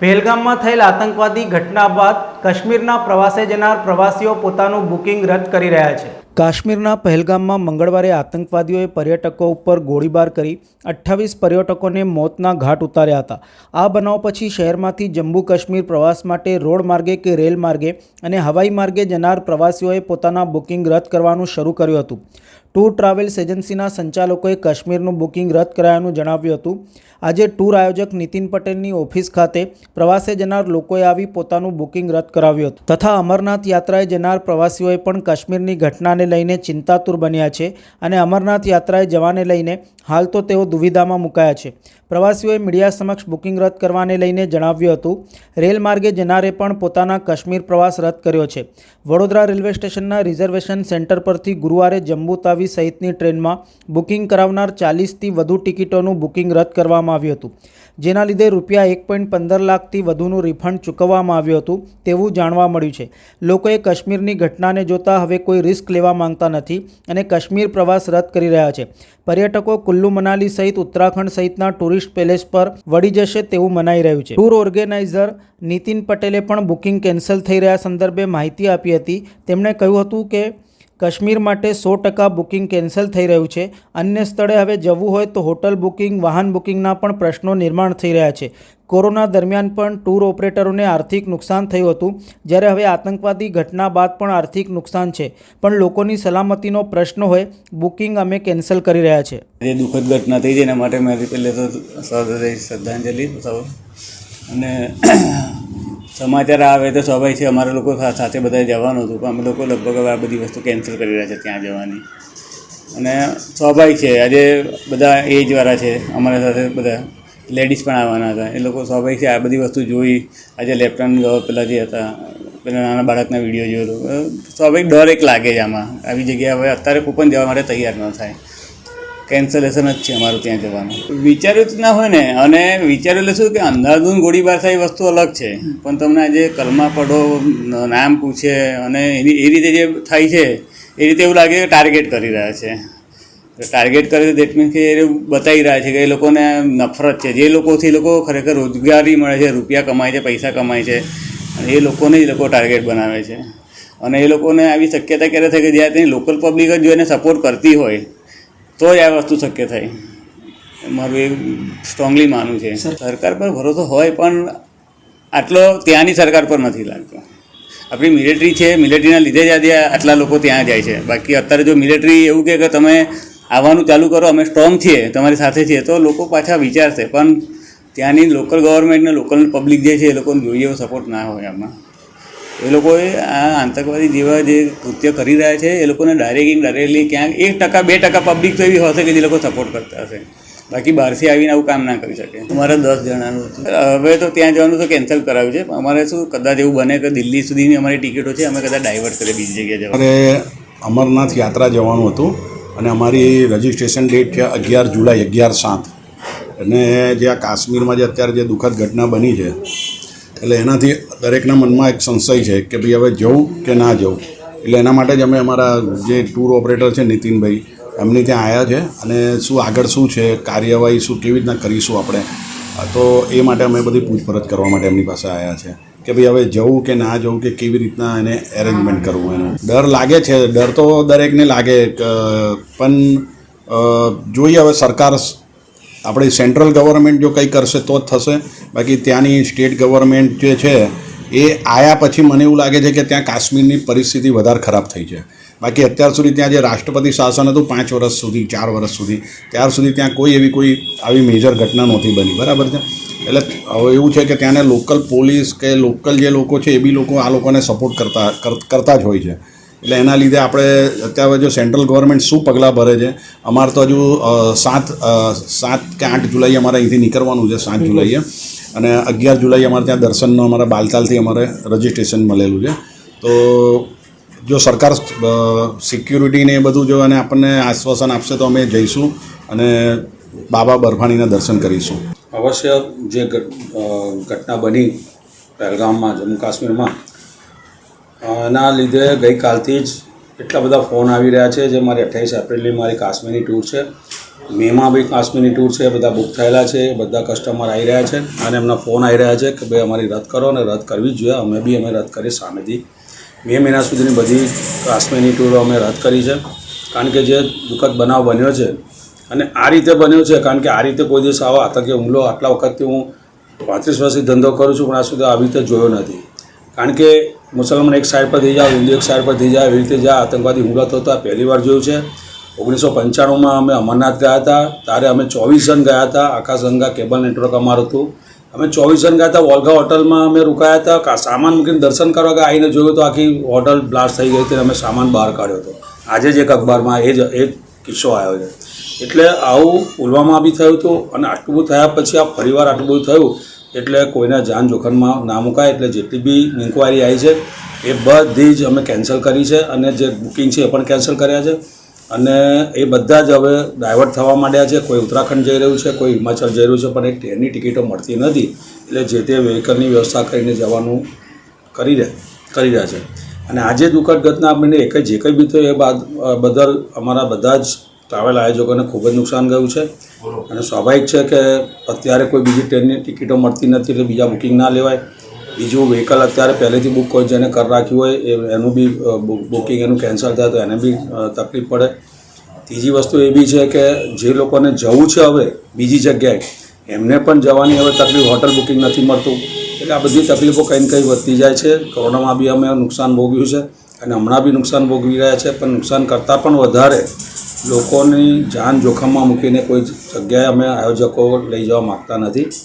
પહેલગામમાં થયેલ આતંકવાદી ઘટના બાદ કાશ્મીરના પ્રવાસે જનાર પ્રવાસીઓ પોતાનું બુકિંગ રદ કરી રહ્યા છે. કાશ્મીરના પહેલગામમાં મંગળવારે આતંકવાદીઓએ પર્યટકો ઉપર ગોળીબાર કરી અઠ્ઠાવીસ પર્યટકોને મોતના ઘાટ ઉતાર્યા હતા. આ બનાવ પછી શહેરમાંથી જમ્મુ કાશ્મીર પ્રવાસ માટે રોડ માર્ગે કે રેલ માર્ગે અને હવાઈ માર્ગે જનાર પ્રવાસીઓએ પોતાના બુકિંગ રદ કરવાનું શરૂ કર્યું હતું. ટૂર ટ્રાવેલ્સ એજન્સીના સંચાલકોએ કાશ્મીરનું બુકિંગ રદ કરાયાનું જણાવ્યું હતું. આજે ટૂર આયોજક નીતિન પટેલની ઓફિસ ખાતે પ્રવાસે જનાર લોકોએ આવી પોતાનું બુકિંગ રદ કરાવ્યું હતું. તથા અમરનાથ યાત્રાએ જનાર પ્રવાસીઓએ પણ કાશ્મીરની ઘટનાને લઈને ચિંતાતુર બન્યા છે અને અમરનાથ યાત્રાએ જવાને લઈને હાલ તો તેઓ દુવિધામાં મુકાયા છે. પ્રવાસીઓએ મીડિયા સમક્ષ બુકિંગ રદ કરવાને લઈને જણાવ્યું હતું, રેલ માર્ગે જનારે પણ પોતાના કાશ્મીર પ્રવાસ રદ કર્યો છે. વડોદરા રેલવે સ્ટેશનના રિઝર્વેશન સેન્ટર પરથી ગુરુવારે જમ્મુ તાવી સહિતની ટ્રેનમાં બુકિંગ કરાવનાર ચાલીસથી વધુ ટિકિટોનું બુકિંગ રદ કરવામાં આવ્યું હતું. જેના લીધે રૂપિયા એક પોઈન્ટ પંદર લાખથી વધુનું રિફંડ ચૂકવવામાં આવ્યું હતું તેવું જાણવા મળ્યું છે. લોકોએ કાશ્મીરની ઘટનાને જોતા હવે કોઈ રિસ્ક લેવા માંગતા નથી અને કાશ્મીર પ્રવાસ રદ કરી રહ્યા છે. પર્યટકો કુલ્લુ મનાલી સહિત ઉત્તરાખંડ સહિતના ટુરિસ્ટ પેલેસ પર વળી જશે તેવું મનાઈ રહ્યું છે. ટૂર ઓર્ગેનાઇઝર નીતિન પટેલે પણ બુકિંગ કેન્સલ થઈ રહ્યા સંદર્ભે માહિતી આપી હતી. તેમણે કહ્યું હતું કે કાશ્મીર માટે સો ટકા બુકિંગ કેન્સલ થઈ રહ્યું છે. અન્ય સ્થળે હવે જવું હોય તો હોટલ બુકિંગ, વાહન બુકિંગના પણ પ્રશ્નો નિર્માણ થઈ રહ્યા છે. કોરોના દરમિયાન પણ ટૂર ઓપરેટરોને આર્થિક નુકસાન થયું હતું. જ્યારે હવે આતંકવાદી ઘટના બાદ પણ આર્થિક નુકસાન છે. પણ લોકોની સલામતીનો પ્રશ્ન હોય, બુકિંગ અમે કેન્સલ કરી રહ્યા છે. જે દુઃખદ ઘટના થઈ એના માટે મારી પહેલે તો શ્રદ્ધાંજલિ. અને સમાચાર આવે તો સ્વાભાવિક છે, અમારા લોકો સાથે બધા જવાનું હતું, પણ અમે લોકો લગભગ હવે આ બધી વસ્તુ કેન્સલ કરી રહ્યા છે ત્યાં જવાની. અને સ્વાભાવિક છે, આજે બધા એજવાળા છે, અમારા સાથે બધા લેડીઝ પણ આવવાના હતા. એ લોકો સ્વાભાવિક છે, આ બધી વસ્તુ જોઈ, આજે લેફ્ટનન્ટ ગવર પહેલાં જે હતા, પેલા નાના બાળકના વીડિયો જોયો. સ્વાભાવિક ડર એક લાગે છે આમાં. આવી જગ્યાએ હવે અત્યારે કોઈ પણ જવા માટે તૈયાર ન થાય. કેન્સલેશન જ છે અમારું ત્યાં જવાનું. વિચાર્યું જ ના હોય ને, અને વિચારેલું શું કે અંધાધૂન ગોળીબાર થાય વસ્તુ અલગ છે. પણ તમને આજે કલમા પડો, નામ પૂછે, અને એની, એ રીતે જે થાય છે, એ રીતે એવું લાગે કે ટાર્ગેટ કરી રહ્યા છે. ટાર્ગેટ કરે દેટ મીન્સ કે એ બતાવી રહ્યા છે કે એ લોકોને નફરત છે. જે લોકોથી લોકો ખરેખર રોજગારી મળે છે, રૂપિયા કમાય છે, પૈસા કમાય છે, અને એ લોકોને જ લોકો ટાર્ગેટ બનાવે છે. અને એ લોકોને આવી શક્યતા ક્યારે થાય કે જ્યારે તેની લોકલ પબ્લિક જ જો એને સપોર્ટ કરતી હોય તો જ આ વસ્તુ શક્ય થાય. મારું એ સ્ટ્રોંગલી માનવું છે. સરકાર પર ભરોસો હોય પણ આટલો ત્યાંની સરકાર પર નથી લાગતો. આપણી મિલિટરી છે મિલિટરીના લીધે જ આજે આટલા લોકો ત્યાં જાય છે. બાકી અત્યારે જો મિલિટરી એવું કહે કે તમે આવવાનું ચાલુ કરો અમે સ્ટ્રોંગ છીએ તમારી સાથે છીએ તો લોકો પાછા વિચારશે. પણ ત્યાંની લોકલ ગવર્મેન્ટને લોકલ પબ્લિક જે છે એ લોકોને જોઈએ એવો સપોર્ટ ના હોય આમાં. એ લોકોએ આ આતંકવાદી જેવા જે કૃત્ય કરી રહ્યા છે એ લોકોને ડાયરેક્ટ ઇનડાયરેક્ટલી ક્યાંક એક ટકા બે ટકા પબ્લિક તો એવી હશે કે જે લોકો સપોર્ટ કરતા હશે. બાકી બહારથી આવીને આવું કામ ના કરી શકે. અમારે દસ જણાનું હતું. હવે તો ત્યાં જવાનું તો કેન્સલ કરાવ્યું છે અમારે શું કદાચ એવું બને કે દિલ્હી સુધીની અમારી ટિકિટો છે અમે કદાચ ડાયવર્ટ કરીએ બીજી જગ્યાએ જવા અમારે અમરનાથ યાત્રા જવાનું હતું અને અમારી રજિસ્ટ્રેશન ડેટ છે અગિયાર જુલાઈ અગિયાર સાત. અને જે આ કાશ્મીરમાં જે અત્યારે જે દુઃખદ ઘટના બની છે એટલે એનાથી દરેકના મનમાં એક સંશય છે કે ભાઈ હવે જવું કે ના જવું. એટલે એના માટે જ અમે અમારા જે ટૂર ઓપરેટર છે નીતિનભાઈ, એમની ત્યાં આવ્યા છે અને શું આગળ શું છે, કાર્યવાહી શું, કેવી રીતના કરીશું આપણે તો એ માટે અમે બધી પૂછપરછ કરવા માટે એમની પાસે આવ્યા છે કે ભાઈ હવે જવું કે ના જવું, કે કેવી રીતના એને એરેન્જમેન્ટ કરવું એનું. ડર લાગે છે, ડર તો દરેકને લાગે પણ જોઈએ હવે સરકાર, આપણી સેન્ટ્રલ ગવર્મેન્ટ જો કંઈ કરશે તો જ થશે. બાકી ત્યાંની સ્ટેટ ગવર્મેન્ટ જે છે, એ આયા પછી મને એવું લાગે છે કે ત્યાં કાશ્મીરની પરિસ્થિતિ વધારે ખરાબ થઈ છે. બાકી અત્યાર સુધી ત્યાં જે રાષ્ટ્રપતિ શાસન હતું, પાંચ વર્ષ સુધી, ચાર વર્ષ સુધી, ત્યાર સુધી ત્યાં કોઈ એવી કોઈ આવી મેજર ઘટના નહોતી બની. બરાબર છે? એટલે હવે એવું છે કે ત્યાંને લોકલ પોલીસ કે લોકલ જે લોકો છે, એ બી લોકો આ લોકોને સપોર્ટ કરતા, કર- કરતા જ હોય છે. એટલે એના લીધે આપણે અત્યારે જો સેન્ટ્રલ ગવર્મેન્ટ શું પગલાં ભરે છે, અમારે તો હજુ સાત સાત કે આઠ જુલાઈએ અમારે અહીંથી નીકળવાનું છે, સાત જુલાઈએ. અને અગિયાર જુલાઈ અમારે ત્યાં દર્શનનો અમારા બાલતાલથી અમારે રજિસ્ટ્રેશન મળેલું છે. તો જો સરકાર સિક્યુરિટીને એ બધું જો અને આપણને આશ્વાસન આપશે તો અમે જઈશું અને બાબા બરફાણીના દર્શન કરીશું. અવશ્ય જે ઘટ- ઘટના બની પહેલગામમાં, જમ્મુ કાશ્મીરમાં એના લીધે ગઈકાલથી જ એટલા બધા ફોન આવી રહ્યા છે જે મારી અઠ્યાવીસ એપ્રિલની મારી કાશ્મીરની ટૂર છે. મેમાં બી કાશ્મીરની ટૂર છે, બધા બુક થયેલા છે, બધા કસ્ટમર આવી રહ્યા છે અને એમના ફોન આવી રહ્યા છે કે ભાઈ અમારી રદ કરો અને રદ કરવી જ જોઈએ, અમે બી અમે રદ કરી સામેથી. મે મહિના સુધીની બધી કાશ્મીરની ટૂરો અમે રદ કરી છે, કારણ કે જે દુઃખદ બનાવ બન્યો છે અને આ રીતે બન્યો છે, કારણ કે આ રીતે કોઈ દિવસ આવો આતંકી હુમલો આટલા વખતથી હું પાંત્રીસ વર્ષથી ધંધો કરું છું, પણ આ સુધી આવી રીતે જોયો નથી. કારણ કે મુસલમાન એક સાઈડ પર થઈ જાય હિન્દુ એક સાઈડ પર થઈ જાય એવી રીતે જ્યાં આતંકવાદી હુમલો થતો આ પહેલી વાર જોયું છે. ઓગણીસો પંચાણુંમાં અમે અમરનાથ ગયા હતા. ત્યારે અમે ચોવીસ જણ ગયા હતા. આકાશગંગા કેબલ નેટવર્ક અમારું હતું. અમે ચોવીસ જણ ગયા હતા. વોલ્ગા હોટલમાં અમે રોકાયા હતા. સામાન મૂકીને દર્શન કરવા ગયા. આવીને જોયું તો આખી હોટલ બ્લાસ્ટ થઈ ગઈ હતી અમે સામાન બહાર કાઢ્યો હતો. આજે જ એક અખબારમાં એ જ, એ કિસ્સો આવ્યો છે. એટલે આવું પુલવામા બી થયું હતું અને આટલું બધું થયા પછી આ ફરીવાર આટલું બધું થયું એટલે કોઈના જાન જોખમમાં ના મુકાય. એટલે જેટલી બી ઇન્કવાયરી આવી છે, એ બધી જ અમે કેન્સલ કરી છે અને જે બુકિંગ છે એ પણ કેન્સલ કર્યા છે. અને એ બધા જ હવે ડાયવર્ટ થવા માંડ્યા છે. કોઈ ઉત્તરાખંડ જઈ રહ્યું છે કોઈ હિમાચલ જઈ રહ્યું છે પણ એ ટ્રેનની ટિકિટો મળતી નથી. એટલે જે તે વ્હીકલની વ્યવસ્થા કરીને જવાનું કરી રહ્યા કરી રહ્યા છે. અને આજે દુઃખદ ઘટના આપણને એક જે કંઈ બી થયું એ બાદ બદલ અમારા બધા જ ટ્રાવેલ આયોજકોને ખૂબ જ નુકસાન ગયું છે. અને સ્વાભાવિક છે કે અત્યારે કોઈ બીજી ટ્રેનની ટિકિટો મળતી નથી એટલે બીજા બુકિંગ ના લેવાય. બીજું વ્હીકલ અત્યારે પહેલેથી બુક કોઈ જેને કર રાખ્યું હોય, એ એનું બી બુકિંગ એનું કેન્સલ થાય તો એને બી તકલીફ પડે. ત્રીજી વસ્તુ એ બી છે કે જે લોકોને જવું છે હવે બીજી જગ્યાએ, એમને પણ જવાની હવે તકલીફ હોટલ બુકિંગ નથી મળતું. એટલે આ બધી તકલીફો કંઈ ને કંઈ વધતી જાય છે. કોરોનામાં બી અમે નુકસાન ભોગ્યું છે અને હમણાં બી નુકસાન ભોગવી રહ્યા છે, પણ નુકસાન કરતાં પણ વધારે લોકોની જાન જોખમમાં મૂકીને કોઈ જગ્યાએ અમે આયોજકો લઈ જવા માગતા નથી.